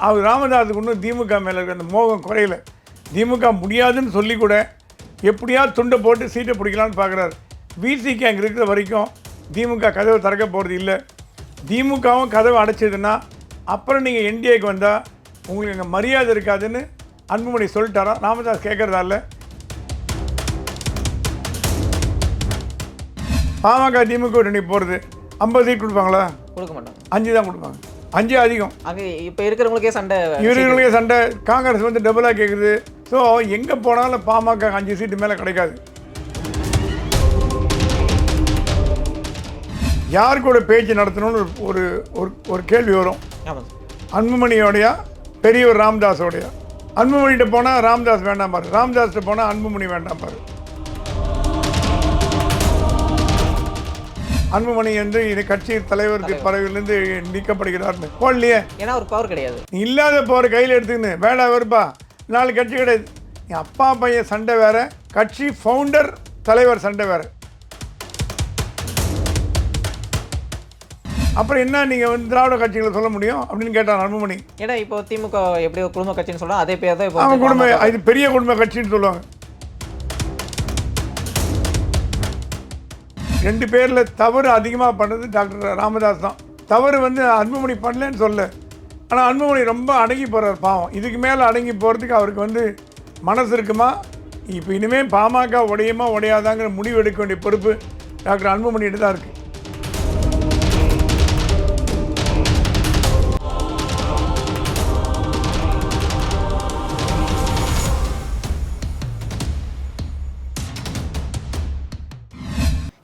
அவர் ராமதாஸுக்கு இன்னும் திமுக மேலே இருக்க அந்த மோகம் குறையல. திமுக முடியாதுன்னு சொல்லி கூட எப்படியா துண்டை போட்டு சீட்டை பிடிக்கலான்னு பார்க்குறாரு விசிக்கு அங்கே இருக்கிற வரைக்கும் திமுக கதவை திறக்க போகிறது இல்லை. திமுகவும் கதவை அடைச்சதுன்னா அப்புறம் நீங்கள் என்டிஏக்கு வந்தால் உங்களுக்கு அங்கே மரியாதை இருக்காதுன்னு அன்புமணி சொல்லிட்டாராம் ராமதாஸ் கேட்குறதா இல்லை? பாமக திமுக கூட்டணி போகிறது ஐம்பது சீட் கொடுப்பாங்களா? கொடுக்க மாட்டாங்க. அஞ்சு தான் கொடுப்பாங்க. அஞ்சு அதிகம். அங்கே இப்போ இருக்கிறவங்களுக்கே சண்டை இவர்களுடைய சண்டை. காங்கிரஸ் வந்து டபுளாக கேட்குது ஸோ எங்கே போனாலும் பாமக அஞ்சு சீட்டு மேலே கிடைக்காது. யார் கூட பேச்சு நடத்தணும்னு ஒரு- ஒரு கேள்வி வரும். அன்புமணியோடையா பெரியவர் ராமதாஸோடையா? அன்புமணிகிட்ட போனால் ராமதாஸ் வேண்டாம் பாரு ராமதாஸ்கிட்ட போனால் அன்புமணி வேண்டாம் பாரு அன்புமணி வந்து இது கட்சி தலைவருக்கு பதவியிலிருந்து நீக்கப்படுகிறார்னு. போடலையே. ஏன்னா ஒரு பவர் கிடையாது. இல்லாத போகிற கையில் எடுத்துக்கின்னு. வேடா வருப்பா நாலு கட்சி கிடையாது. நீ அப்பா பையன் சண்டை வேற கட்சி ஃபவுண்டர் தலைவர் சண்டை வேற. அப்புறம் என்ன நீங்கள் வந்து திராவிட கட்சிகளை சொல்ல முடியும் அப்படின்னு கேட்டான் அன்புமணி. ஏன்னா இப்போ திமுக எப்படி ஒரு குடும்ப கட்சின்னு சொல்றோம் அதே பேர் தான் இப்போ குடும்ப. இது பெரிய குடும்ப கட்சின்னு சொல்லுவாங்க. ரெண்டு பேரில் தவறு அதிகமாக பண்ணது டாக்டர் ராமதாஸ் தான். தவறு வந்து அன்புமணி பண்ணலன்னு சொல்ல ஆனால் அன்புமணி ரொம்ப அடங்கி போகிறார் பாவம். இதுக்கு மேலே அடங்கி போகிறதுக்கு அவருக்கு வந்து மனசு இருக்குமா? இப்போ இனிமேல் பாமக உடையுமா உடையாதாங்கிற முடிவு எடுக்க வேண்டிய பொறுப்பு டாக்டர் அன்புமணிகிட்ட தான் இருக்குது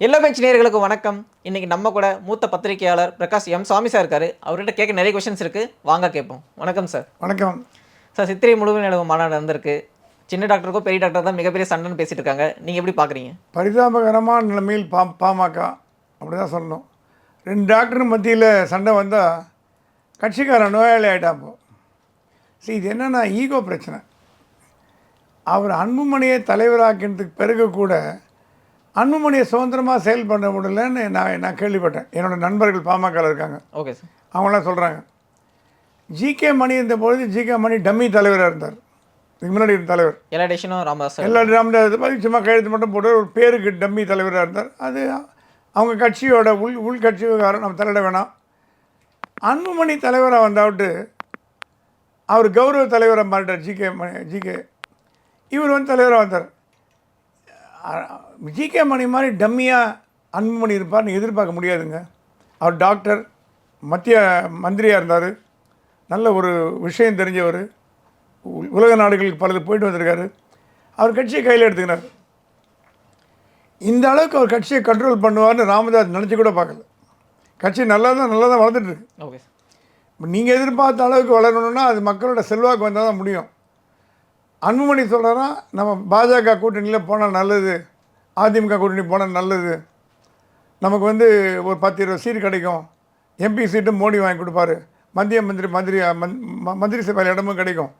எல்லா பெஞ்ச் நேயர்களுக்கு வணக்கம். இன்னைக்கு நம்ம கூட மூத்த பத்திரிகையாளர் பிரகாஷ் எம் சாமி சார் இருக்காரு. அவர்கிட்ட கேட்க நிறைய கொஷின்ஸ் இருக்கு. வாங்க கேட்போம். வணக்கம் சார் வணக்கம். சார் சித்திரை முழுவதும் நிலவு மாநாடு நடந்திருக்கு. சின்ன டாக்டருக்கும் பெரிய டாக்டர் தான் மிகப்பெரிய சண்டைன்னு பேசிட்டு இருக்காங்க. நீங்க எப்படி பாக்குறீங்க? பரிதாபகரமான நிலைமையில் பா பாமக அப்படி தான் சொல்லணும். ரெண்டு டாக்டர் மத்தியில் சண்டை வந்தால் கட்சிக்காரன் நோயாளி ஆகிட்டான் இப்போ சரி இது என்னென்னா ஈகோ பிரச்சனை. அவர் அன்புமணியை தலைவராக்கினதுக்கு பிறகு கூட அன்புமணியை சுதந்திரமாக செயல்பட முடியலன்னு நான் நான் கேள்விப்பட்டேன். என்னோடய நண்பர்கள் பாமகவில் இருக்காங்க. ஓகே சார் அவங்களாம் சொல்கிறாங்க ஜிகே மணி இருந்த பொழுது ஜிகே மணி டம்மி தலைவராக இருந்தார். இதுக்கு முன்னாடி தலைவர். எல்லா டெசிஷனும் ராமதாஸ் எல்லா ராமதாஸ் மாதிரி சும்மா கையெழுத்து மட்டும் போட்டு ஒரு பேருக்கு டம்மி தலைவராக இருந்தார். அது அவங்க கட்சியோட உள் உள் கட்சி விவகாரம் நம்ம தலையிட வேணாம். அன்புமணி தலைவராக வந்தாவிட்டு அவர் கௌரவ தலைவராக மாறிட்டார் ஜிகே மணி ஜிகே இவர் வந்து தலைவராக வந்தார். ஜிகே மணி மாதிரி டம்மியாக அன்புமணி இருப்பார்னு எதிர்பார்க்க முடியாதுங்க. அவர் டாக்டர் மத்திய மந்திரியாக இருந்தார். நல்ல ஒரு விஷயம் தெரிஞ்சவர். உலக நாடுகளுக்கு பலது போயிட்டு வந்திருக்காரு. அவர் கட்சியை கையில் எடுத்துக்கினார். இந்த அளவுக்கு அவர் கட்சியை கண்ட்ரோல் பண்ணுவார்னு ராமதாஸ் நினச்சி கூட பார்க்கல. கட்சி நல்லா தான் நல்லா தான் வளர்ந்துட்டு இருக்கு. ஓகே நீங்கள் எதிர்பார்த்த அளவுக்கு வளரணும்னா அது மக்களோட செல்வாக்கு வந்தால் தான் முடியும். அன்புமணி சொல்கிறாரா நம்ம பாஜக கூட்டணியில் போனால் நல்லது. அதிமுக கூட்டணி போனால் நல்லது. நமக்கு வந்து ஒரு பத்து இருபது சீட் கிடைக்கும். எம்பி சீட்டும் மோடி வாங்கி கொடுப்பாரு. மத்திய மந்திரி மந்திரி மந்- ம- மந்திரி சபையில் இடமும் கிடைக்கும்.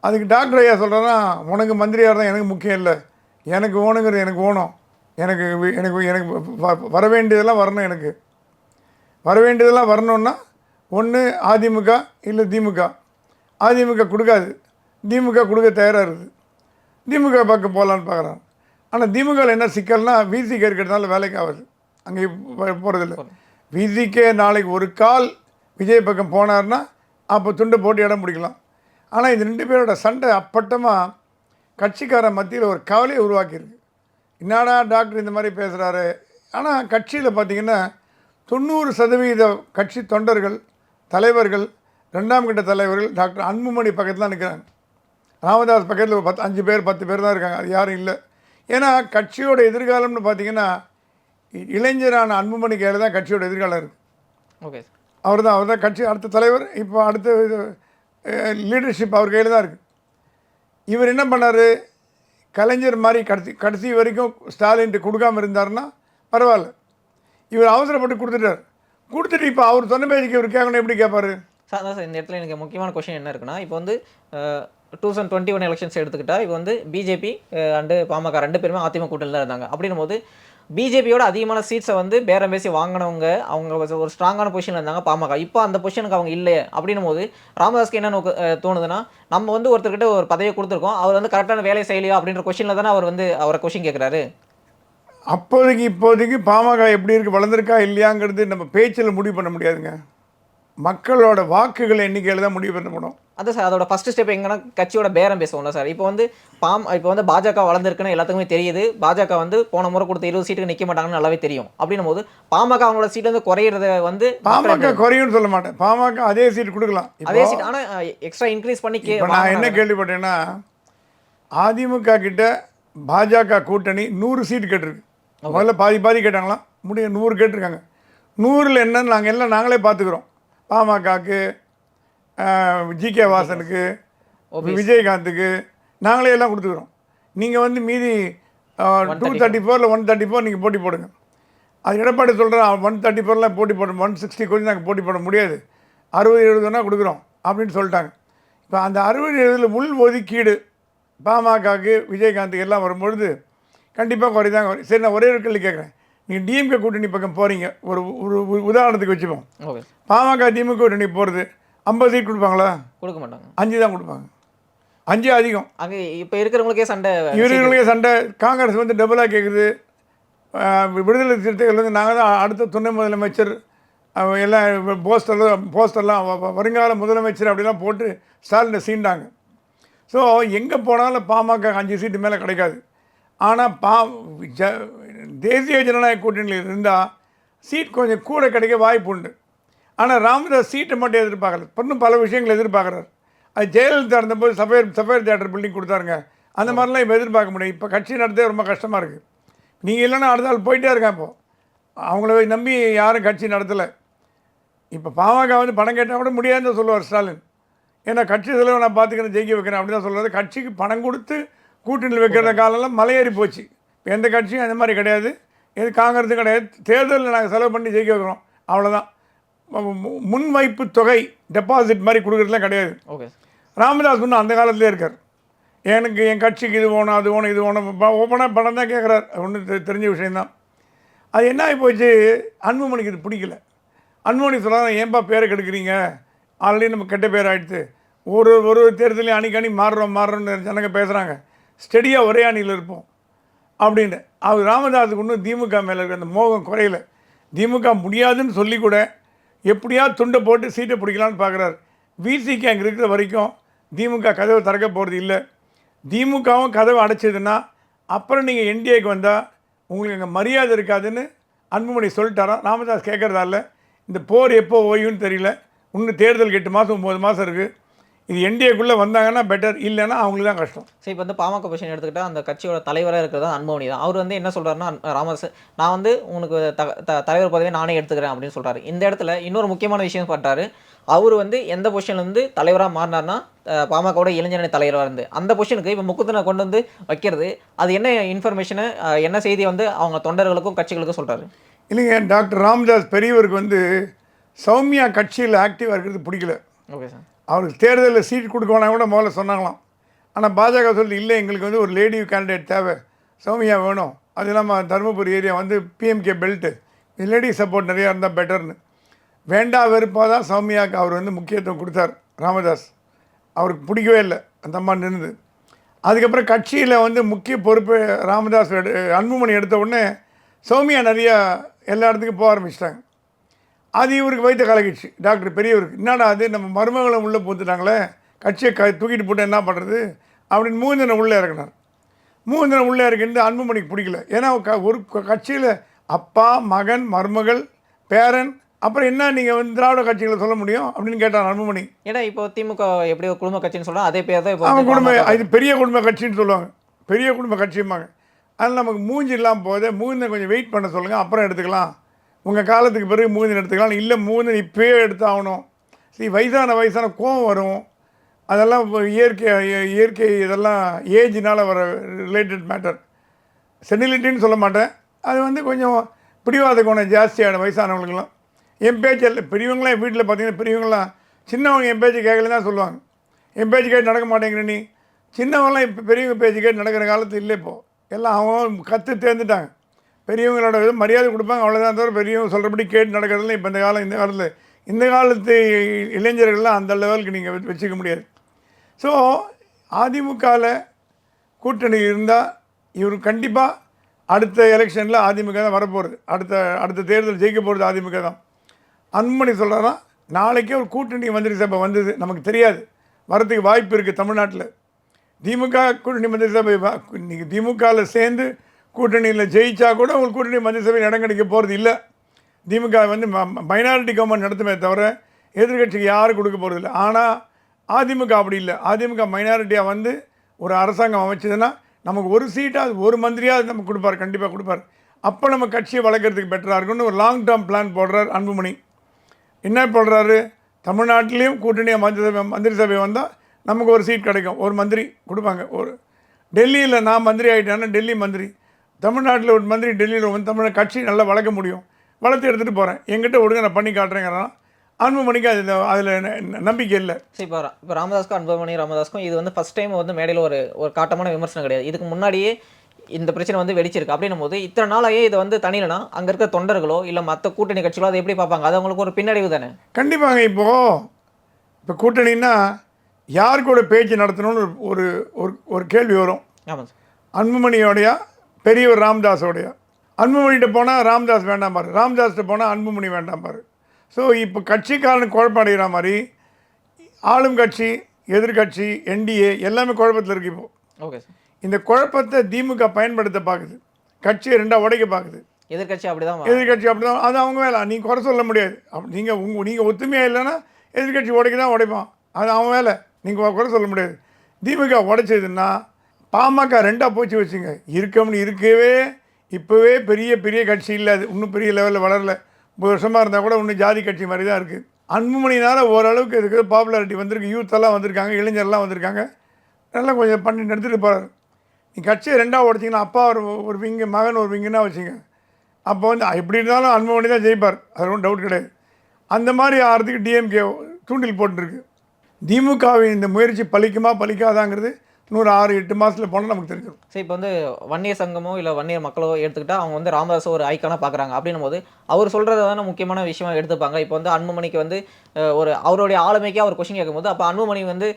அதுக்கு டாக்டர் ஐயா சொல்கிறேன்னா உனக்கு மந்திரியாக இருந்தால் எனக்கு முக்கியம் இல்லை. எனக்கு ஓணுங்கிறது எனக்கு ஓணும். எனக்கு எனக்கு எனக்கு வ- வர வேண்டியதெல்லாம் வரணும் எனக்கு. வர வேண்டியதெல்லாம் வரணும்னா ஒன்று அதிமுக இல்லை திமுக. அதிமுக கொடுக்காது. திமுக கொடுக்க தயாராக இருக்குது. திமுக பக்கம் போகலான்னு பார்க்குறான் ஆனால் திமுகவில் என்ன சிக்கல்னா விசிகே இருக்கிறதுனால வேலைக்கு ஆகுது. அங்கே போகிறதில்ல விசிகே நாளைக்கு ஒரு கால் விஜய் பக்கம் போனார்னா அப்போ துண்டை போட்டு இடம் பிடிக்கலாம். ஆனால் இது ரெண்டு பேரோட சண்டை அப்பட்டமாக கட்சிக்காரன் மத்தியில் ஒரு கவலையை உருவாக்கியிருக்கு. என்னடா டாக்டர் இந்த மாதிரி பேசுகிறாரு ஆனால் கட்சியில் பார்த்தீங்கன்னா தொண்ணூறு சதவீத கட்சி தொண்டர்கள் தலைவர்கள் ரெண்டாம் கட்ட தலைவர்கள் டாக்டர் அன்புமணி பக்கத்தில் தான் நிற்கிறாங்க ராமதாஸ் பக்கத்தில் ஒரு பத்து அஞ்சு பேர் பத்து பேர் தான் இருக்காங்க. அது யாரும் இல்லை. ஏன்னா கட்சியோட எதிர்காலம்னு பார்த்தீங்கன்னா இளைஞரான அன்புமணி கையில் தான் கட்சியோட எதிர்காலம் இருக்குது ஓகே. சார் அவர் தான் அவர் தான் கட்சி அடுத்த தலைவர் இப்போ அடுத்த இது லீடர்ஷிப் அவர் கையில் தான் இருக்குது இவர் என்ன பண்ணார்? கலைஞர் மாதிரி கடைசி கடைசி வரைக்கும் ஸ்டாலின்ட்டு கொடுக்காம இருந்தாருன்னா பரவாயில்ல. இவர் அவசரப்பட்டு கொடுத்துட்டார். கொடுத்துட்டு இப்போ அவர் சொன்ன பேருக்கு இவர் கேட்கணும் எப்படி கேட்பாரு சார் சார் இந்த இடத்துல எனக்கு முக்கியமான கொஷின் என்ன இருக்குன்னா இப்போ வந்து two thousand twenty one elections எடுத்துக்கிட்டா இப்போ வந்து பிஜேபி அண்டு பாமக ரெண்டு பேருமே அதிமுக கூட்டணியில் தான் இருந்தாங்க. அப்படின்னும் போது பிஜேபியோட அதிகமான சீட்ஸை வந்து பேரம் பேசி வாங்கினவங்க அவங்க ஒரு- ஸ்ட்ராங்கான பொசிஷனில் இருந்தாங்க பாமக. இப்போ அந்த பொசிஷனுக்கு அவங்க இல்லை அப்படின்னும் போது ராமதாஸ்க்கு என்ன நோக்கு தோணுதுன்னா நம்ம வந்து ஒருத்தர்கிட்ட ஒரு பதவியை கொடுத்துருக்கோம். அவர் வந்து கரெக்டான வேலை செய்யலையா அப்படின்ற கொஷினில் தானே அவர் வந்து அவரை கொஷின் கேட்குறாரு அப்போதைக்கு இப்போதைக்கு பாமக எப்படி இருக்கு வளர்ந்துருக்கா இல்லையாங்கிறது நம்ம பேச்சில் முடிவு பண்ண முடியாதுங்க. மக்களோட வாக்குகள் எண்ணிக்கையில் தான் முடிவு பண்ண முடியும் அதான் சார் அதோட ஃபர்ஸ்ட் ஸ்டெப் எங்கன்னா கட்சியோட பேரம் பேசுவோம்ல சார். இப்போ வந்து பாம் இப்போ வந்து பாஜக வளர்ந்துருக்குன்னு எல்லாத்துக்குமே தெரியுது. பாஜக வந்து போன முறை கொடுத்த இருபது சீட்டுக்கு நிற்க மாட்டாங்கன்னு நல்லாவே தெரியும். அப்படின்னும் போது பாமக அவங்களோட சீட் வந்து குறையிறத வந்து பாமக குறையும்னு சொல்ல மாட்டேன். பாமக அதே சீட் கொடுக்கலாம். அதே சீட் ஆனால் எக்ஸ்ட்ரா இன்க்ரீஸ் பண்ணி நான் என்ன கேள்விப்பட்டேன்னா அதிமுக கிட்ட பாஜக கூட்டணி நூறு சீட் கேட்டிருக்கு. முதல்ல பாதி பாதி கேட்டாங்களாம் முடிய நூறு கேட்டிருக்காங்க. நூறில் என்னன்னு நாங்கள் எல்லாம் நாங்களே பார்த்துக்குறோம். பாமகக்கு ஜி கே வாசனுக்கு விஜயகாந்துக்கு நாங்களே எல்லாம் கொடுத்துக்குறோம். நீங்கள் வந்து மீதி டூ தேர்ட்டி ஃபோரில் ஒன் தேர்ட்டி ஃபோர் நீங்கள் போட்டி போடுங்க. அது எடப்பாடி சொல்கிறேன் ஒன் தேர்ட்டி ஃபோர்லாம் போட்டி போட ஒன் சிக்ஸ்டி கொஞ்சம் நாங்கள் போட்டி போட முடியாது. அறுபது எழுபதுனா கொடுக்குறோம் அப்படின்னு சொல்லிட்டாங்க. இப்போ அந்த அறுபது எழுபதில் உள் ஒதுக்கீடு பாமகக்கு விஜயகாந்துக்கு எல்லாம் வரும்பொழுது கண்டிப்பாக குறைதாங்க வரும். சரி நான் ஒரே ஒரு கேள்வி கேட்குறேன். நீங்கள் டிஎம்கே கூட்டணி பக்கம் போகிறீங்க ஒரு ஒரு உதாரணத்துக்கு வச்சுப்போம். பாமக திமுக கூட்டணி போகிறது ஐம்பது சீட் கொடுப்பாங்களா? கொடுக்க மாட்டாங்க. அஞ்சு தான் கொடுப்பாங்க. அஞ்சு அதிகம். அங்கே இப்போ இருக்கிறவங்களுக்கே சண்டை இவர்களுடைய சண்டை. காங்கிரஸ் வந்து டபுளாக கேட்குது விடுதலை சிறுத்தைகள் வந்து நாங்கள் தான் அடுத்த துணை முதலமைச்சர். எல்லாம் போஸ்டர்லாம் போஸ்டர்லாம் வருங்கால முதலமைச்சர் அப்படிலாம் போட்டு ஸ்டாலினை சீண்டாங்க. ஸோ எங்கே போனாலும் பாமக அஞ்சு சீட்டு மேலே கிடைக்காது. ஆனால் பா ஜ தேசிய ஜனநாயக கூட்டணியில் இருந்தால் சீட் கொஞ்சம் கூட கிடைக்க வாய்ப்பு உண்டு. ஆனால் ராமதாஸ் சீட்டை மட்டும் எதிர்பார்க்கல. இன்னும் பல விஷயங்கள் எதிர்பார்க்குறாரு. அது ஜெயலலிதா இருந்தபோது சஃபேர் சஃபேர் தேட்டர் பில்டிங் கொடுத்தாருங்க. அந்த மாதிரிலாம் இப்போ எதிர்பார்க்க முடியும். இப்போ கட்சி நடத்தே ரொம்ப கஷ்டமாக இருக்குது நீங்கள் இல்லைன்னா அடுத்த ஆள் போயிட்டே இருக்கேன் இப்போ. அவங்கள நம்பி யாரும் கட்சி நடத்தலை. இப்போ பாமக வந்து பணம் கேட்டால் கூட முடியாதுன்னு தான் சொல்லுவார் ஸ்டாலின். ஏன்னா கட்சி செலவை நான் பார்த்துக்கிறேன் ஜெயிக்க வைக்கிறேன் அப்படி தான் சொல்கிறாரு கட்சிக்கு பணம் கொடுத்து கூட்டணியில் வைக்கிற காலம்லாம் மலையேறி போச்சு. இப்போ எந்த கட்சியும் அந்த மாதிரி கிடையாது. எது காங்கிரஸும் கிடையாது. தேர்தலில் நாங்கள் செலவு பண்ணி ஜெயிக்க வைக்கிறோம். அவ்வளோதான் முன்வைப்பு தொகை டெபாசிட் மாதிரி கொடுக்குறதுலாம் கிடையாது. ஓகே. ராமதாஸ் இன்னும் அந்த காலத்திலே இருக்கார். எனக்கு என் கட்சிக்கு இது வேணும் அது வேணும் இது வேணும். ஓப்பனாக பணம் தான் கேட்குறாரு ஒன்றும் தெரிஞ்ச விஷயந்தான் அது என்ன ஆகி போச்சு? அன்புமணிக்கு இது பிடிக்கல. அன்புமணி சொல்கிறாங்க ஏன்பா பேரை கெடுக்குறீங்க? ஆல்ரெடி நம்ம கெட்ட பேர் ஆயிடுச்சு. ஒரு ஒரு தேர்தலையும் அணிக்கு அணி மாறுறோம் மாறுறோம்னு ஜனங்க பேசுகிறாங்க ஸ்டெடியாக ஒரே அணியில் இருப்போம். அப்படின்னு. அவர் ராமதாஸுக்கு இன்னும் திமுக மேலே இருக்க அந்த மோகம் குறையல. திமுக முடியாதுன்னு சொல்லி கூட எப்படியா துண்டை போட்டு சீட்டை பிடிக்கலான்னு பார்க்குறாரு. விசிக்கு அங்கே இருக்கிற வரைக்கும் திமுக கதவை திறக்க போகிறது இல்லை. திமுகவும் கதவை அடைச்சதுன்னா அப்புறம் நீங்கள் என்டிஏக்கு வந்தால் உங்களுக்கு அங்கே மரியாதை இருக்காதுன்னு அன்புமணி சொல்லிட்டாராம் ராமதாஸ் கேட்குறதால இந்த போர் எப்போ ஓய்வுன்னு தெரியல. இன்னும் தேர்தல் எட்டு மாதம் ஒம்பது மாதம் இருக்குது இது என்டிஏக்குள்ளே வந்தாங்கன்னா பெட்டர் இல்லைன்னா அவங்களுக்கு தான் கஷ்டம். சரி இப்போ வந்து பாமக பொசிஷன் எடுத்துக்கிட்டா அந்த கட்சியோட தலைவராக இருக்கிறது அன்பமணி தான். அவர் வந்து என்ன சொல்றாருன்னா அன்- ராமதாஸ் நான் வந்து உனக்கு த- த- தலைவர் பதவியை நானே எடுத்துக்கிறேன் அப்படின்னு சொல்றாரு. இந்த இடத்துல இன்னொரு முக்கியமான விஷயம் பண்ணுறாரு அவர் வந்து எந்த பொசிஷன்ல இருந்து தலைவராக மாறினார்னா பாமகவோட இளைஞரணி தலைவராக இருந்து. அந்த பொசிஷனுக்கு இப்போ முக்குத்தனை கொண்டு வந்து வைக்கிறது அது என்ன இன்ஃபர்மேஷனை என்ன செய்தி வந்து அவங்க தொண்டர்களுக்கும் கட்சிகளுக்கும் சொல்றாரு? இல்லைங்க டாக்டர் ராமதாஸ் பெரியவருக்கு வந்து சௌமியா கட்சியில் ஆக்டிவாக இருக்கிறது பிடிக்கல. ஓகே சார் அவருக்கு தேர்தலில் சீட் கொடுக்கணும் கூட முதல்ல சொன்னாங்களாம். ஆனால் பாஜக சொல்லி இல்லை எங்களுக்கு வந்து ஒரு லேடி கேண்டிடேட் தேவை. சௌமியா வேணும். அது இல்லாமல் தருமபுரி ஏரியா வந்து பிஎம்கே பெல்ட்டு லேடி சப்போர்ட் நிறையா இருந்தால் பெட்டர்னு வேண்டா வெறுப்பாக தான் சௌமியாவுக்கு அவர் வந்து முக்கியத்துவம் கொடுத்தார் ராமதாஸ். அவருக்கு பிடிக்கவே இல்லை. அந்த அம்மா நின்றுது. அதுக்கப்புறம் கட்சியில் வந்து முக்கிய பொறுப்பு ராமதாஸ் எடு அன்புமணி எடுத்த உடனே சௌமியா நிறையா எல்லா இடத்துக்கும் போக ஆரம்பிச்சிட்டாங்க. அது இவருக்கு வைத்த கலகிடுச்சு டாக்டர் பெரியவருக்கு. என்னடா அது? நம்ம மருமகளும் உள்ளே பூத்துட்டாங்களே கட்சியை க தூக்கிட்டு போட்டு என்ன பண்ணுறது அப்படின்னு மூந்தின உள்ளே இறக்குனார் மூந்தின உள்ளே இறக்கிட்டு அன்புமணிக்கு பிடிக்கல. ஏன்னா க- ஒரு கட்சியில் அப்பா மகன் மருமகள் பேரன் அப்புறம் என்ன நீங்கள் வந்து திராவிட கட்சிகளை சொல்ல முடியும் அப்படின்னு கேட்டார் அன்புமணி. ஏன்னா இப்போ திமுக எப்படி ஒரு குடும்ப கட்சின்னு சொல்றோம் அதே பேர் தான் வந்து குடும்ப. இது பெரிய குடும்ப கட்சின்னு சொல்லுவாங்க. பெரிய குடும்ப கட்சிம்பாங்க. அதனால் நமக்கு மூஞ்சி இல்லாமல் போதே மூந்தினை கொஞ்சம் வெயிட் பண்ண சொல்லுங்கள் அப்புறம் எடுத்துக்கலாம். உங்கள் காலத்துக்கு பிறகு மூந்தின் எடுத்துக்கலாம். இல்லை மூந்தினை இப்பயே எடுத்தாகணும். சரி வயசான வயசான கோவம் வரும். அதெல்லாம் இயற்கை இயற்கை இதெல்லாம் ஏஜ்னால் வர ரிலேட்டட் மேட்டர் செனிலிட்டின்னு சொல்ல மாட்டேன். அது வந்து கொஞ்சம் பிடிவாத குணம் ஜாஸ்தியான வயசானவங்களுக்குலாம் என் பேச்சு இல்லை பெரியவங்களாம் என் வீட்டில் பார்த்தீங்கன்னா பெரியவங்களாம் சின்னவங்க என் பேச்சு கேட்கல தான் சொல்லுவாங்க. என் பேச்சு கேட்டு நடக்க மாட்டேங்கிற நீ. சின்னவங்களாம் இப்போ பெரியவங்க பேச்சு கேட்டு நடக்கிற காலத்து இல்லை இப்போது எல்லாம் அவங்க கற்று தேர்ந்துட்டாங்க. பெரியவங்களோட இது மரியாதை கொடுப்பாங்க அவ்வளோதான் தவிர பெரியவங்க சொல்கிறபடி கேட்டு நடக்கிறதுல இப்போ இந்த காலம் இந்த காலத்தில் இந்த காலத்து இளைஞர்கள்லாம் அந்த லெவலுக்கு நீங்கள் வச்சுக்க முடியாது. ஸோ அதிமுகவில் கூட்டணி இருந்தால் இவர் கண்டிப்பாக அடுத்த எலெக்ஷனில் அதிமுக தான் வரப்போகிறது அடுத்த அடுத்த தேர்தல் ஜெயிக்க போகிறது அதிமுக தான். அன்புமணி சொல்கிறாரா நாளைக்கே ஒரு கூட்டணி மந்திரி சபை வந்தது நமக்கு தெரியாது. வரத்துக்கு வாய்ப்பு இருக்குது தமிழ்நாட்டில். திமுக கூட்டணி மந்திரி சபை நீங்கள் திமுகவில் சேர்ந்து கூட்டணியில் ஜெயிச்சா கூட உங்களுக்கு கூட்டணி மந்திரி சபையில் இடம் கிடைக்க போகிறது இல்லை. திமுக வந்து மைனாரிட்டி கவர்மெண்ட் நடத்துமே தவிர எதிர்க்கட்சிக்கு யாரும் கொடுக்க போகிறது இல்லை. ஆனால் அதிமுக அப்படி இல்லை. அதிமுக மைனாரிட்டியாக வந்து ஒரு அரசாங்கம் அமைச்சதுன்னா நமக்கு ஒரு சீட்டாக ஒரு மந்திரியாக நமக்கு கொடுப்பார் கண்டிப்பாக கொடுப்பார். அப்போ நம்ம கட்சியை வளர்க்குறதுக்கு பெட்டராக இருக்கும்னு ஒரு லாங் டேர்ம் பிளான் போடுறார் அன்புமணி. என்ன போடுறாரு? தமிழ்நாட்டிலையும் கூட்டணியாக மந்திரி சபை மந்திரி சபை வந்தால் நமக்கு ஒரு சீட் கிடைக்கும். ஒரு மந்திரி கொடுப்பாங்க. ஒரு டெல்லியில் நான் மந்திரி ஆகிட்டேன்னா டெல்லி மந்திரி. தமிழ்நாட்டில் ஒரு மந்திரி டெல்லியில் வந்து தமிழ் கட்சி நல்லா வளர்க்க முடியும். வளர்த்து எடுத்துகிட்டு போகிறேன் எங்கிட்ட விடுங்க நான் பண்ணி காட்டுறேங்கிறான். அன்புமணிக்கு அதில் அதில் நம்பிக்கை இல்லை. சரி இப்போ இப்போ ராமதாஸ்க்கும் அன்புமணி ராமதாஸ்க்கும் இது வந்து ஃபர்ஸ்ட் டைம் வந்து மேடையில் ஒரு ஒரு காட்டமான விமர்சனம் கிடையாது. இதுக்கு முன்னாடியே இந்த பிரச்சனை வந்து வெடிச்சிருக்கு. அப்படின்னும் போது இத்தனை நாளாயே இதை வந்து தனியிலனா அங்கே இருக்க தொண்டர்களோ இல்லை மற்ற கூட்டணி கட்சிகளோ அதை எப்படி பார்ப்பாங்க? அது அவங்களுக்கு ஒரு பின்னடைவு தானே? கண்டிப்பாங்க இப்போது இப்போ கூட்டணின்னா யார் கூட பேச்சு நடத்தணும்னு ஒரு ஒரு ஒரு கேள்வி வரும். ஆமாம் சார். அன்புமணியோடைய பெரியவர் ராம்தாஸோடைய. அன்புமணிகிட்ட போனால் ராம்தாஸ் வேண்டாம் பாரு. ராம்தாஸ்கிட்ட போனால் அன்புமணி வேண்டாம் பாரு. ஸோ இப்போ கட்சிக்காரன் குழப்படைகிற மாதிரி ஆளும் கட்சி எதிர்கட்சி என்டிஏ எல்லாமே குழப்பத்தில் இருக்கு இப்போ. ஓகே சார் இந்த குழப்பத்தை திமுக பயன்படுத்த பார்க்குது கட்சியை ரெண்டாக உடைக்க பார்க்குது எதிர்க்கட்சி அப்படிதான் எதிர்கட்சி அப்படி தான் அது அவங்க வேலை. நீங்கள் குறை சொல்ல முடியாது. நீங்கள் உங்க நீங்கள் ஒத்துமையாக இல்லைன்னா எதிர்கட்சி உடைக்க தான் உடைப்பான். அது அவன் வேலை. நீங்கள் குறை சொல்ல முடியாது. திமுக உடைச்சதுன்னா பாமக ரெண்டாக போச்சு வச்சுங்க. இருக்கம்னு இருக்கவே இப்போவே பெரிய பெரிய கட்சி இல்லை அது. இன்னும் பெரிய லெவலில் வளரல. முப்பது வருஷமாக இருந்தால் கூட இன்னும் ஜாதி கட்சி மாதிரி தான் இருக்குது அன்புமணினால் ஓரளவுக்கு இருக்குது பாப்புலாரிட்டி வந்திருக்கு. யூத்தெல்லாம் வந்திருக்காங்க இளைஞர்லாம் வந்திருக்காங்க. நல்லா கொஞ்சம் பண்ணி எடுத்துகிட்டு போகிறார் நீ கட்சியை ரெண்டாக உடச்சிங்கன்னா அப்பா ஒரு ஒரு விங்கு மகன் ஒரு விங்குன்னா வச்சுங்க. அப்போ வந்து எப்படி இருந்தாலும் அன்புமணி தான் ஜெயிப்பார். அது ஒன்றும் டவுட் கிடையாது. அந்த மாதிரி ஆகிறதுக்கு டிஎம்கே தூண்டில் போட்டுருக்கு. திமுகவின் இந்த முயற்சி பலிக்குமா பலிக்காதாங்கிறது இன்னொரு ஆறு எட்டு மாதத்தில் போனால் நமக்கு தெரிஞ்சிடும் சரி இப்போ வந்து வன்னியர் சங்கமோ இல்லை வன்னியர் மக்களோ எடுத்துக்கிட்டா அவங்க வந்து ராமதாஸை ஒரு ஐக்கானாக பார்க்குறாங்க அப்படின்னும் போது அவர் சொல்கிறத தானே முக்கியமான விஷயமா எடுத்துப்பாங்க. இப்போ வந்து அன்புமணிக்கு வந்து ஒரு அவருடைய ஆளுமைக்கு அவர் கொஷின் கேட்கும்போது அப்போ அன்புமணி வந்து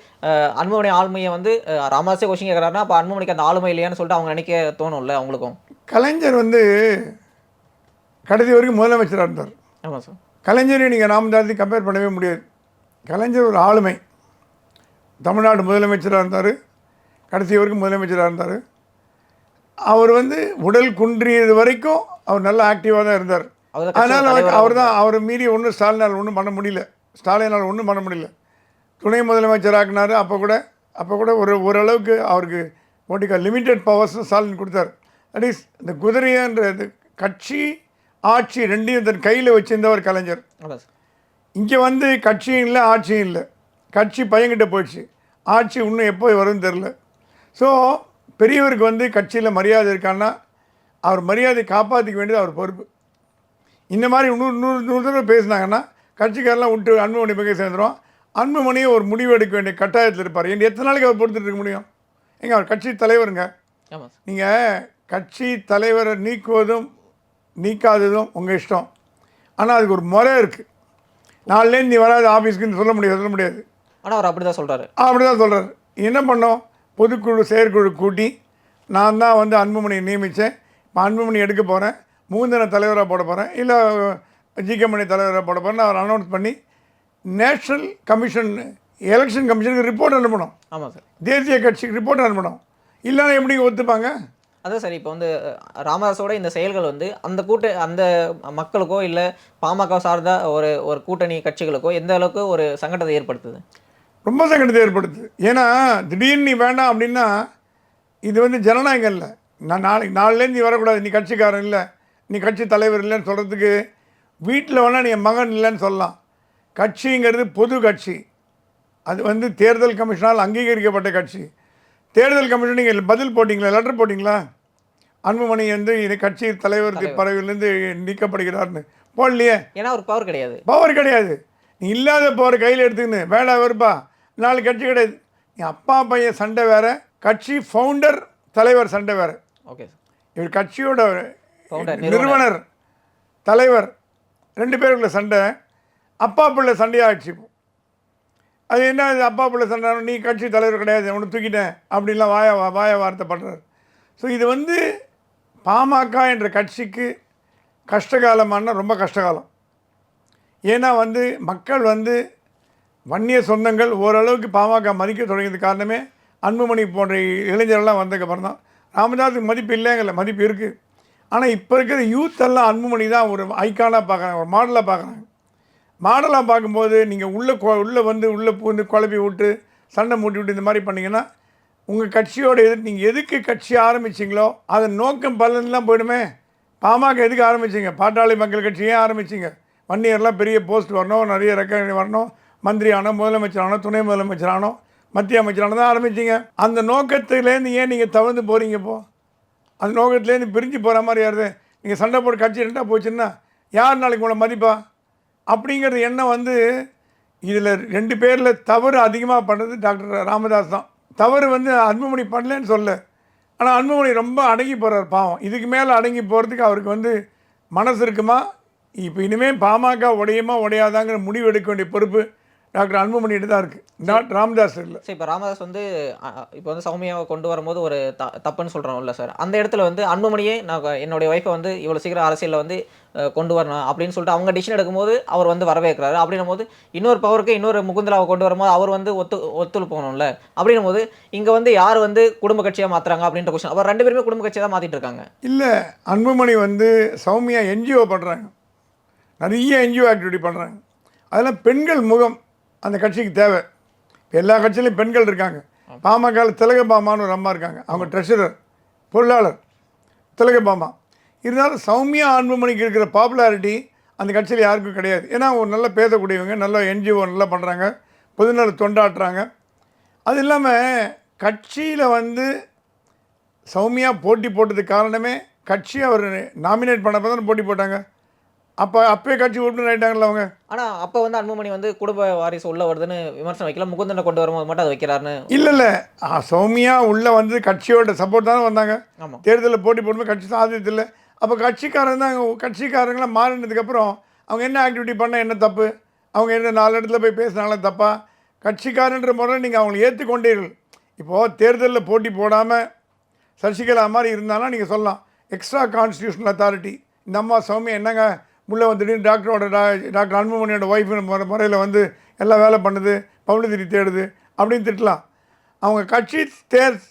அன்புமணி ஆளுமையை வந்து ராமதாஸே கொஷின் கேட்குறாருன்னா அப்போ அன்புமணிக்கு அந்த ஆளுமை இல்லையான்னு சொல்லிட்டு அவங்க நினைக்க தோணும்ல அவங்களுக்கும்? கலைஞர் வந்து கடைசி வரைக்கும் முதலமைச்சராக இருந்தார். ஆமாம் சார். கலைஞரை நீங்கள் ராமதாஸை கம்பேர் பண்ணவே முடியாது. கலைஞர் ஒரு ஆளுமை. தமிழ்நாடு முதலமைச்சராக இருந்தார். கடைசி வரைக்கும் முதலமைச்சராக இருந்தார். அவர் வந்து உடல் குன்றியது வரைக்கும் அவர் நல்ல ஆக்டிவாக தான் இருந்தார். அதனால் அவர் தான் அவரை மீறி ஒன்றும் ஸ்டாலினால் ஒன்றும் பண்ண முடியல. ஸ்டாலினால் ஒன்றும் பண்ண முடியல. துணை முதலமைச்சர் ஆக்குனாரு. அப்போ கூட அப்போ கூட ஒரு ஓரளவுக்கு அவருக்கு ஓட்டிக்கா லிமிட்டெட் பவர்ஸ் ஸ்டாலின் கொடுத்தார். தட் இஸ் இந்த குதிரையன்ற கட்சி ஆட்சி ரெண்டையும் தன் கையில் வச்சிருந்தவர் கலைஞர். இங்கே வந்து கட்சியும் இல்லை ஆட்சியும் இல்லை. கட்சி பையன்கிட்ட போயிடுச்சு. ஆட்சி இன்னும் எப்போ வரும்னு தெரில ஸோ பெரியவருக்கு வந்து கட்சியில் மரியாதை இருக்கான்னா அவர் மரியாதை காப்பாற்றிக்க வேண்டியது அவர் பொறுப்பு. இந்த மாதிரி நூறு நூறு நூறு தடவை பேசுனாங்கன்னா கட்சிக்காரெல்லாம் விட்டு அன்புமணி பக்கம் சேர்ந்துடும் அன்புமணியை ஒரு முடிவு எடுக்க வேண்டிய கட்டாயத்தில் இருப்பார். ஏன் எத்தனை நாளைக்கு அவர் பொறுத்துட்டு இருக்க முடியும்? எங்க அவர் கட்சி தலைவருங்க. நீங்கள் கட்சி தலைவரை நீக்குவதும் நீக்காததும் உங்கள் இஷ்டம். ஆனால் அதுக்கு ஒரு முறை இருக்குது நாலுலேருந்து நீ வராது ஆஃபீஸ்க்குன்னு சொல்ல முடியாது சொல்ல முடியாது. ஆனால் அவர் அப்படி தான் சொல்கிறாரு அப்படி தான் சொல்கிறார் என்ன பண்ணோம்? பொதுக்குழு செயற்குழு கூட்டி நான் தான் வந்து அன்புமணியை நியமித்தேன். இப்போ அன்புமணி எடுக்க போகிறேன் மூந்தன தலைவராக போட போகிறேன் இல்லை ஜிகே மணி தலைவராக போட போகிறேன்னு அவர் அனௌன்ஸ் பண்ணி நேஷ்னல் கமிஷன் எலெக்ஷன் கமிஷனுக்கு ரிப்போர்ட் அனுப்பணும். ஆமாம் சார். தேசிய கட்சிக்கு ரிப்போர்ட் அனுப்பணும். இல்லைன்னா எப்படி ஒத்துப்பாங்க? அதான் சரி இப்போ வந்து ராமதாஸோட இந்த செயல்கள் வந்து அந்த கூட்ட அந்த மக்களுக்கோ இல்லை பாமக சார்ந்த ஒரு ஒரு கூட்டணி கட்சிகளுக்கோ எந்த அளவுக்கு ஒரு சங்கடத்தை ஏற்படுத்துது? ரொம்ப சங்கடத்தை ஏற்படுத்துது. ஏன்னா திடீர்னு நீ வேண்டாம் அப்படின்னா இது வந்து ஜனநாயகம் இல்லை. நான் நாளைக்கு நாலுலேருந்து நீ வரக்கூடாது. நீ கட்சிக்காரன் இல்லை. நீ கட்சி தலைவர் இல்லைன்னு சொல்கிறதுக்கு வீட்டில் வேணால் நீ என் மகன் இல்லைன்னு சொல்லலாம். கட்சிங்கிறது பொது கட்சி. அது வந்து தேர்தல் கமிஷனால் அங்கீகரிக்கப்பட்ட கட்சி. தேர்தல் கமிஷன் நீங்கள் பதில் போட்டிங்களா? லெட்டர் போட்டிங்களா? அன்புமணி வந்து இது கட்சி தலைவர் பதவியிலேருந்து நீக்கப்படுகிறார்னு. போடலையே. ஏன்னா ஒரு பவர் கிடையாது. பவர் கிடையாது. நீ இல்லாத பவர் கையில் எடுத்துக்கின்னு. வேலை வருப்பா நாலு கட்சி கிடையாது. நீ அப்பா பையன் சண்டை வேற கட்சி ஃபவுண்டர் தலைவர் சண்டை வேற. ஓகே இவர் கட்சியோட நிறுவனர். தலைவர் ரெண்டு பேருக்குள்ள சண்டை அப்பா பிள்ளை சண்டையாகிடுச்சு அது என்ன அப்பா பிள்ளை சண்டை நீ கட்சி தலைவர் கிடையாது உன்னை தூக்கிட்டேன் அப்படின்லாம் வாய வாய வார்த்தை பண்ணுறாரு ஸோ இது வந்து பாமக என்ற கட்சிக்கு கஷ்டகாலமான ரொம்ப கஷ்டகாலம். ஏன்னா வந்து மக்கள் வந்து வன்னிய சொந்தங்கள் ஓரளவுக்கு பாமக மதிக்க தொடங்கியது காரணமே அன்புமணி போன்ற இளைஞர்கள்லாம் வந்ததுக்கப்புறம் தான் ராமதாஸுக்கு மதிப்பு இல்லைங்கல்ல மதிப்பு இருக்குது ஆனால் இப்போ இருக்கிற யூத் எல்லாம் அன்புமணி தான் ஒரு ஐக்கானாக பார்க்குறாங்க ஒரு மாடலாக பார்க்குறாங்க. மாடலாக பார்க்கும்போது நீங்கள் உள்ளே உள்ளே வந்து உள்ளே பூந்து குழப்பி விட்டு சண்டை மூட்டி விட்டு இந்த மாதிரி பண்ணீங்கன்னா உங்கள் கட்சியோட எது நீங்கள் எதுக்கு கட்சி ஆரம்பிச்சிங்களோ அதன் நோக்கம் பலன்லாம் போயிடுமே. பாமக எதுக்கு ஆரம்பிச்சிங்க? பாட்டாளி மக்கள் கட்சியே ஆரம்பிச்சிங்க. ஆரம்பிச்சிங்க வன்னியர்லாம் பெரிய போஸ்ட் வரணும் நிறைய ரெக்கமெண்ட் வரணும். மந்திரியானோ முதலமைச்சரானோ துணை முதலமைச்சரானோ மத்திய அமைச்சரானோ தான் ஆரம்பிச்சிங்க. அந்த நோக்கத்துலேருந்து ஏன் நீங்கள் தவிர்த்து போகிறீங்க இப்போது அந்த நோக்கத்துலேருந்து பிரிஞ்சு போகிற மாதிரி யாருது நீங்கள் சண்டை போட்டு கட்சி ரெண்டாக போச்சுன்னா யார் நாளைக்கு உங்களை மதிப்பா? அப்படிங்கிறது எண்ணம் வந்து இதில் ரெண்டு பேரில் தவறு அதிகமாக பண்ணது டாக்டர் ராமதாஸ் தான். தவறு வந்து அன்புமணி பண்ணலன்னு சொல்ல ஆனால் அன்புமணி ரொம்ப அடங்கி போகிறார் பாவம். இதுக்கு மேலே அடங்கி போகிறதுக்கு அவருக்கு வந்து மனசு இருக்குமா? இப்போ இனிமேல் பாமக உடையுமா உடையாதாங்கிற முடிவு எடுக்க வேண்டிய பொறுப்பு டாக்டர் அன்புமணிகிட்ட தான் இருக்குது நாட் ராமதாஸ் இல்லை. சரி இப்போ ராமதாஸ் வந்து இப்போ வந்து சௌமியாவை கொண்டு வரும்போது ஒரு த தப்புன்னு சொல்கிறோம்ல சார் அந்த இடத்துல வந்து அன்புமணியே நான் என்னுடைய ஒய்ஃபை வந்து இவ்வளோ சீக்கிரம் அரசியலில் வந்து கொண்டு வரணும் அப்படின்னு சொல்லிட்டு அவங்க டிசிஷன் எடுக்கும்போது அவர் வந்து வரவேற்கிறாரு. அப்படின்னும் போது இன்னொரு பவருக்கு இன்னொரு முகுந்தலாவை கொண்டு வரும்போது அவர் வந்து ஒத்து ஒத்துழு போகணும்ல. அப்படின்னும் போது இங்கே வந்து யார் வந்து குடும்ப கட்சியாக மாற்றுறாங்க அப்படின்ற கொஸ்டின் அவர் ரெண்டு பேருமே குடும்ப கட்சியாக தான் மாற்றிட்டு இருக்காங்க. இல்லை அன்புமணி வந்து சௌமியா என்ஜிஓ பண்ணுறாங்க நிறைய என்ஜிஓ ஆக்டிவிட்டி பண்ணுறாங்க அதெல்லாம் பெண்கள் முகம். அந்த கட்சிக்கு தேவை. எல்லா கட்சியிலையும் பெண்கள் இருக்காங்க. பாமகவில் திலகபாமான்னு ஒரு அம்மா இருக்காங்க. அவங்க ட்ரெஷரர் பொருளாளர். திலகபாமா இருந்தாலும் சௌமியா அன்புமணிக்கு இருக்கிற பாப்புலாரிட்டி அந்த கட்சியில் யாருக்கும் கிடையாது. ஏன்னா அவங்க நல்லா பேசக்கூடியவங்க நல்ல என்ஜிஓ நல்லா பண்ணுறாங்க பொதுநல தொண்டாட்டுறாங்க. அது இல்லாமல் கட்சியில் வந்து சௌமியா போட்டி போட்டதுக்கு காரணமே கட்சி அவர் நாமினேட் பண்ணப்போ தானே போட்டி போட்டாங்க. அப்போ அப்பயே கட்சி உறுப்பினர் ஆகிட்டாங்கல்ல அவங்க? ஆனால் அப்போ வந்து அன்புமணி வந்து குடும்ப வாரிசு உள்ள வருதுன்னு விமர்சனம் வைக்கல. முகுந்தனை கொண்டு வரும்போது மட்டும் அதை வைக்கிறாருன்னு. இல்லை இல்லை. சௌமியா உள்ளே வந்து கட்சியோட சப்போர்ட் தானே வந்தாங்க. ஆமாம் தேர்தலில் போட்டி போடும்போது கட்சி சாதியத்தில் அப்போ கட்சிக்காரங்க தான் கட்சிக்காரங்களாம் மாறினதுக்கப்புறம் அவங்க என்ன ஆக்டிவிட்டி பண்ணால் என்ன தப்பு? அவங்க என்ன நாலு இடத்துல போய் பேசினாலும் தப்பா? கட்சிக்காரன்ற முறையில் நீங்கள் அவங்களை ஏற்றுக்கொண்டீர்கள் இப்போது தேர்தலில் போட்டி போடாமல் சசிகலா மாதிரி இருந்தாலும் நீங்கள் சொல்லலாம். எக்ஸ்ட்ரா கான்ஸ்டியூஷனல் அத்தாரிட்டி இந்த அம்மா சௌமியா என்னங்க முல்லை வந்துட்டு டாக்டரோட டா- டாக்டர் அன்புமணியோட ஒய்ஃபு முறை முறையில் வந்து எல்லாம் வேலை பண்ணுது பப்ளிசிட்டி தேடுது அப்படின்னு திட்டலாம். அவங்க கட்சி தேர்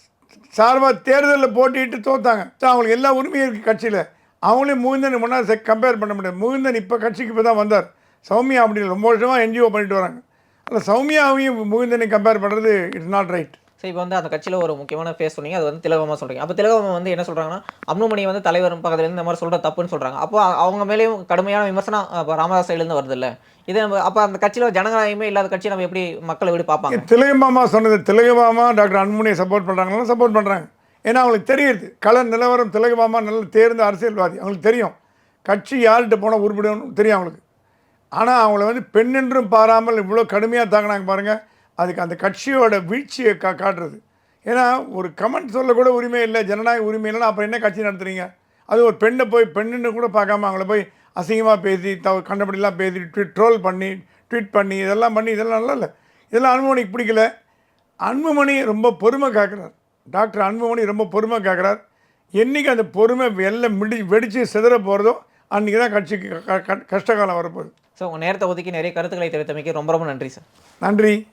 சார்பாக தேர்தலில் போட்டிட்டு தோத்தாங்க. அவங்களுக்கு எல்லா உரிமையும் இருக்குது கட்சியில். அவங்களையும் முகுந்தன் முன்னாடி கம்பேர் பண்ண முடியாது. முகுந்தன் இப்போ கட்சிக்கு இப்போ தான் வந்தார். சௌமியா அப்படின்னு ரொம்ப வருஷமாக என்ஜிஓ பண்ணிட்டு வராங்க. அதில் சௌமியாவையும் முகுந்தனையும் கம்பேர் பண்ணுறது இட்ஸ் நாட் ரைட் ஸோ இப்போ வந்து அந்த கட்சியில் ஒரு முக்கியமான ஃபேஸ் சொன்னீங்க. அது வந்து திலகமாக சொல்கிறீங்க அப்போ திலகமாக வந்து என்ன சொல்கிறாங்கன்னா அம்னுமணி வந்து தலைவர் பக்கத்துலேருந்து இந்த மாதிரி சொல்கிற தப்புன்னு சொல்கிறாங்க அப்போ அவங்க மேலேயும் கடுமையான விமர்சனம் இப்போ ராமதாஸ் சைடுலேருந்து வருது இல்லை இது நம்ம அப்போ அந்த கட்சியில் ஜனநாயகமே இல்லாத கட்சி நம்ம எப்படி மக்களை எப்படி பார்ப்பாங்க? திலகமாமா சொன்னது திலகமாமா டாக்டர் அன்புமணியை சப்போர்ட் பண்ணுறாங்களா சப்போர்ட் பண்ணுறாங்க ஏன்னா அவங்களுக்கு தெரியுது. கல நிலவரம் திலகமாமா நல்ல தேர்ந்த அரசியல்வாதி. அவங்களுக்கு தெரியும். கட்சி யார்கிட்ட போனால் உருப்பிடணும்னு தெரியும் அவங்களுக்கு. ஆனால் அவங்கள வந்து பெண்ணென்றும் பாராமல் இவ்வளோ கடுமையாக தாங்கினாங்க பாருங்கள் அதுக்கு அந்த கட்சியோட வீழ்ச்சியை கா காட்டுறது. ஏன்னா ஒரு கமெண்ட் சொல்ல கூட உரிமை இல்லை ஜனநாயக உரிமை இல்லைன்னா அப்புறம் என்ன கட்சி நடத்துறீங்க? அது ஒரு பெண்ணை போய் பெண்ணுன்னு கூட பார்க்காம அவங்கள போய் அசிங்கமாக பேசி த கண்டபடிலாம் பேசி ட்வீட் ட்ரோல் பண்ணி ட்வீட் பண்ணி இதெல்லாம் பண்ணி இதெல்லாம் நல்லா இல்லை. இதெல்லாம் அன்புமணிக்கு பிடிக்கல. அன்புமணி ரொம்ப பொறுமை காக்கிறார். டாக்டர் அன்புமணி ரொம்ப பொறுமை காக்கிறார். என்னைக்கு அந்த பொறுமை எல்லாம் மிடி வெடித்து சிதற போகிறதோ அன்றைக்கி தான் கட்சிக்கு க- கஷ்டகாலம் வரப்போகுது. ஸோ உங்கள் நேரத்தை ஒதுக்கி நிறைய கருத்துக்களை தெரிவித்தமைக்கு ரொம்ப ரொம்ப நன்றி சார். நன்றி.